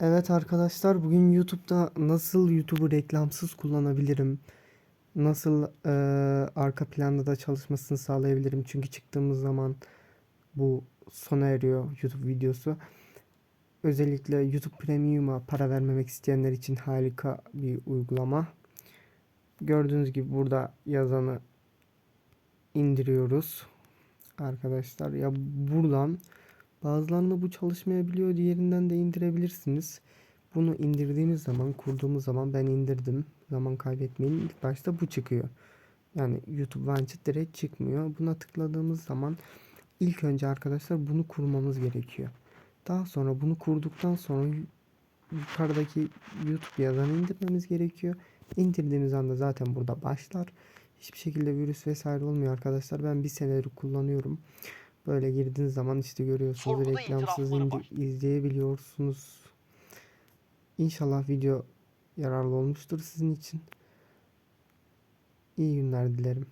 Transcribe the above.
Evet arkadaşlar bugün YouTube'da nasıl YouTube'u reklamsız kullanabilirim? Nasıl eee, arka planda da çalışmasını sağlayabilirim? Çünkü çıktığımız zaman bu sona eriyor YouTube videosu. Özellikle YouTube Premium'a para vermemek isteyenler için harika bir uygulama. Gördüğünüz gibi burada yazanı indiriyoruz. Arkadaşlar ya buradan bazılarında bu çalışmayabiliyor. Diğerinden de indirebilirsiniz. Bunu indirdiğimiz zaman, kurduğumuz zaman ben indirdim. Zaman kaybetmeyin. İlk başta bu çıkıyor. Yani YouTube Launcher direkt çıkmıyor. Buna tıkladığımız zaman ilk önce arkadaşlar bunu kurmamız gerekiyor. Daha sonra bunu kurduktan sonra yu- yukarıdaki YouTube yazanı indirmemiz gerekiyor. İndirdiğimiz anda zaten burada başlar. Hiçbir şekilde virüs vesaire olmuyor arkadaşlar. Ben bir senedir kullanıyorum. Böyle girdiğiniz zaman işte görüyorsunuz Sorguda reklamsız izleyebiliyorsunuz. İnşallah video yararlı olmuştur sizin için. İyi günler dilerim.